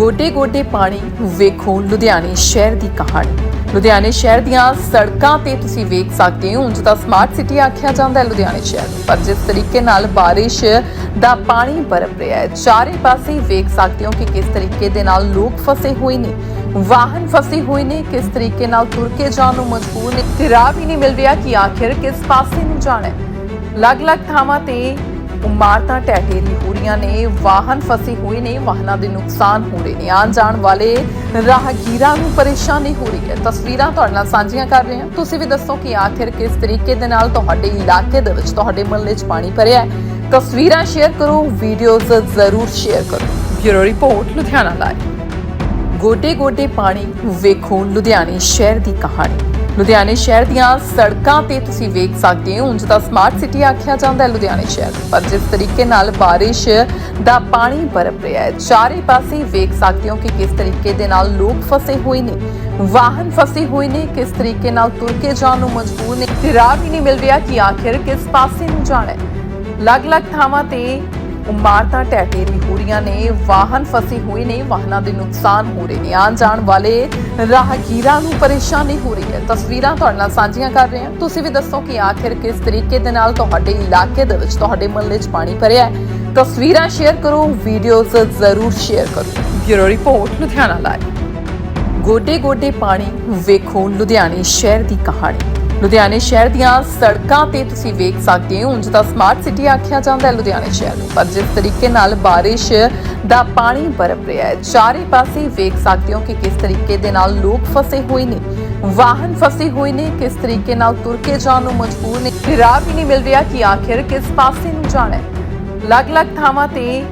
ਗੋਡੇ ਗੋਡੇ ਪਾਣੀ ਵੇਖੋ ਲੁਧਿਆਣੇ ਸ਼ਹਿਰ ਦੀ ਕਹਾਣੀ। ਲੁਧਿਆਣੇ ਸ਼ਹਿਰ ਦੀਆਂ ਸੜਕਾਂ ਤੇ ਤੁਸੀਂ ਵੇਖ ਸਕਦੇ ਹੋ, ਉਂਝ ਤਾਂ ਸਮਾਰਟ ਸਿਟੀ ਆਖਿਆ ਜਾਂਦਾ ਹੈ ਲੁਧਿਆਣੇ ਸ਼ਹਿਰ ਨੂੰ। ਪਰ ਜਿਸ ਤਰੀਕੇ ਨਾਲ ਬਾਰਿਸ਼ ਦਾ ਪਾਣੀ ਬਰਪ ਰਿਹਾ ਹੈ, ਚਾਰੇ ਪਾਸੇ ਵੇਖ ਸਕਦੇ ਹੋ ਕਿ ਕਿਸ ਤਰੀਕੇ ਦੇ ਨਾਲ ਲੋਕ ਫਸੇ ਹੋਏ ਨੇ, ਵਾਹਨ ਫਸੇ ਹੋਏ ਨੇ, ਕਿਸ ਤਰੀਕੇ ਨਾਲ ਤੁਰ ਕੇ ਜਾਣ ਨੂੰ ਮਜਬੂਰ ਨੇ। ਰਾਹ ਵੀ ਨਹੀਂ ਮਿਲ ਰਿਹਾ ਕਿ ਆਖਿਰ ਕਿਸ ਪਾਸੇ ਨੂੰ ਜਾਣਾ ਹੈ। ਅਲੱਗ-ਅਲੱਗ ਥਾਵਾਂ ਤੇ ਇਮਾਰਤਾਂ ਢਹਿ ਢੇਰੀ ਹੋ ਰਹੀਆਂ ਨੇ, ਵਾਹਨ ਫਸੇ ਹੋਏ ਨੇ, ਵਾਹਨਾਂ ਦੇ ਨੁਕਸਾਨ ਹੋ ਰਹੇ ਨੇ। ਆਉਣ ਜਾਣ ਵਾਲੇ ਰਾਹਗੀਰਾਂ ਨੂੰ ਪਰੇਸ਼ਾਨੀ ਹੋ ਰਹੀ ਹੈ। ਤਸਵੀਰਾਂ ਤੁਹਾਡੇ ਨਾਲ ਸਾਂਝੀਆਂ ਕਰ ਰਹੇ ਹਾਂ। ਤੁਸੀਂ ਵੀ ਦੱਸੋ ਕਿ ਆਖਿਰ ਕਿਸ ਤਰੀਕੇ ਦੇ ਨਾਲ ਤੁਹਾਡੇ ਇਲਾਕੇ ਦੇ ਵਿੱਚ ਤੁਹਾਡੇ ਮੁਹੱਲੇ 'ਚ ਪਾਣੀ ਭਰਿਆ ਹੈ। ਤਸਵੀਰਾਂ ਸ਼ੇਅਰ ਕਰੋ, ਵੀਡੀਓਜ਼ ਜ਼ਰੂਰ ਸ਼ੇਅਰ ਕਰੋ। Bureau report, Ludhiana live. ਗੋਡੇ ਗੋਡੇ ਪਾਣੀ ਵੇਖੋ, ਲੁਧਿਆਣੇ ਸ਼ਹਿਰ ਦੀ ਕਹਾਣੀ। ਲੁਧਿਆਣੇ ਸ਼ਹਿਰ ਦੀਆਂ ਸੜਕਾਂ ਤੇ ਤੁਸੀਂ ਵੇਖ ਸਕਦੇ ਹੋ, ਉਂਝ ਤਾਂ ਸਮਾਰਟ ਸਿਟੀ ਆਖਿਆ ਜਾਂਦਾ ਹੈ ਲੁਧਿਆਣੇ ਸ਼ਹਿਰ ਪਰ ਜਿਸ ਤਰੀਕੇ ਨਾਲ ਬਾਰਿਸ਼ ਦਾ ਪਾਣੀ ਬਰਪ ਰਿਹਾ ਹੈ, ਚਾਰੇ ਪਾਸੇ ਵੇਖ ਸਕਦੇ ਹੋ ਕਿ ਕਿਸ ਤਰੀਕੇ ਦੇ ਨਾਲ ਲੋਕ ਫਸੇ ਹੋਏ ਨੇ, ਵਾਹਨ ਫਸੇ ਹੋਏ ਨੇ, ਕਿਸ ਤਰੀਕੇ ਨਾਲ ਤੁਰ ਕੇ ਜਾਣ ਨੂੰ ਮਜਬੂਰ ਨੇ। ਤੇ ਰਾਹ ਵੀ ਨਹੀਂ ਮਿਲ ਰਿਹਾ ਕਿ ਆਖਿਰ ਕਿਸ ਪਾਸੇ ਨੂੰ ਜਾਣਾ ਹੈ। ਅਲੱਗ-ਅਲੱਗ ਥਾਵਾਂ ਤੇ ਇਮਾਰਤਾਂ ਢਹਿ ਢੇਰੀ ਹੋ ਰਹੀਆਂ ਨੇ, ਵਾਹਨ ਫਸੇ ਹੋਏ ਨੇ, ਵਾਹਨਾਂ ਦੇ ਨੁਕਸਾਨ ਹੋ ਰਹੇ ਨੇ। ਆਉਣ ਜਾਣ ਵਾਲੇ ਰਾਹਗੀਰਾਂ ਨੂੰ ਪਰੇਸ਼ਾਨੀ ਹੋ ਰਹੀ ਹੈ। ਤਸਵੀਰਾਂ ਤੁਹਾਡੇ ਨਾਲ ਸਾਂਝੀਆਂ ਕਰ ਰਹੇ ਹਾਂ। ਤੁਸੀਂ ਵੀ ਦੱਸੋ ਕਿ ਆਖਿਰ ਕਿਸ ਤਰੀਕੇ ਦੇ ਨਾਲ ਤੁਹਾਡੇ ਇਲਾਕੇ ਦੇ ਵਿੱਚ, ਤੁਹਾਡੇ ਮੁਹੱਲੇ 'ਚ ਪਾਣੀ ਭਰਿਆ ਹੈ। ਤਸਵੀਰਾਂ ਸ਼ੇਅਰ ਕਰੋ, ਵੀਡੀਓਜ਼ ਜ਼ਰੂਰ ਸ਼ੇਅਰ ਕਰੋ। Bureau report, Ludhiana live. ਗੋਡੇ ਗੋਡੇ ਪਾਣੀ, ਵੇਖੋ ਲੁਧਿਆਣੇ ਸ਼ਹਿਰ ਦੀ ਕਹਾਣੀ। ਲੁਧਿਆਣੇ ਸ਼ਹਿਰ ਦੀਆਂ ਸੜਕਾਂ ਤੇ ਤੁਸੀਂ ਵੇਖ ਸਕਦੇ ਹੋ। ਉਂਝ ਤਾਂ ਸਮਾਰਟ ਸਿਟੀ ਆਖਿਆ ਜਾਂਦਾ ਹੈ ਲੁਧਿਆਣੇ ਸ਼ਹਿਰ ਨੂੰ। ਪਰ ਜਿਸ ਤਰੀਕੇ ਨਾਲ ਬਾਰਿਸ਼ ਦਾ ਪਾਣੀ ਬਰਪ ਰਿਹਾ ਹੈ, ਚਾਰੇ ਪਾਸੇ ਵੇਖ ਸਕਦੇ ਹੋ ਕਿ ਕਿਸ ਤਰੀਕੇ ਦੇ ਨਾਲ ਲੋਕ ਫਸੇ ਹੋਏ ਨੇ। ਵਾਹਨ ਫਸੇ ਹੋਏ ਨੇ, ਕਿਸ ਤਰੀਕੇ ਨਾਲ ਤੁਰ ਕੇ ਜਾਣ ਨੂੰ ਮਜਬੂਰ ਨੇ। ਤੇ ਰਾਹ ਵੀ ਨਹੀਂ ਮਿਲ ਰਿਹਾ ਕਿ ਆਖਿਰ ਕਿਸ ਪਾਸੇ ਨੂੰ ਜਾਣਾ ਹੈ। ਅਲੱਗ-ਅਲੱਗ ਥਾਵਾਂ ਤੇ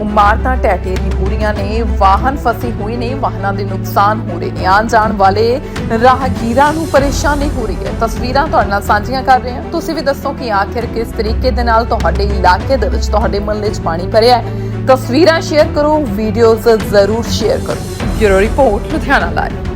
ਇਮਾਰਤਾਂ ਢਹਿ ਢੇਰੀ ਹੋ ਰਹੀਆਂ ਨੇ, ਵਾਹਨ ਫਸੇ ਹੋਏ ਨੇ, ਵਾਹਨਾਂ ਦੇ ਨੁਕਸਾਨ ਹੋ ਰਹੇ ਨੇ। ਆਉਣ ਜਾਣ ਵਾਲੇ ਰਾਹਗੀਰਾਂ ਨੂੰ ਪਰੇਸ਼ਾਨੀ ਹੋ ਰਹੀ ਹੈ। ਤਸਵੀਰਾਂ ਤੁਹਾਡੇ ਨਾਲ ਸਾਂਝੀਆਂ ਕਰ ਰਹੇ ਹਾਂ। ਤੁਸੀਂ ਵੀ ਦੱਸੋ ਕਿ ਆਖਿਰ ਕਿਸ ਤਰੀਕੇ ਦੇ ਨਾਲ ਤੁਹਾਡੇ ਇਲਾਕੇ ਦੇ ਵਿੱਚ ਤੁਹਾਡੇ ਮੁਹੱਲੇ 'ਚ ਪਾਣੀ ਭਰਿਆ ਹੈ। ਤਸਵੀਰਾਂ ਸ਼ੇਅਰ ਕਰੋ, ਵੀਡੀਓਜ਼ ਜ਼ਰੂਰ ਸ਼ੇਅਰ ਕਰੋ। Bureau report, Ludhiana live.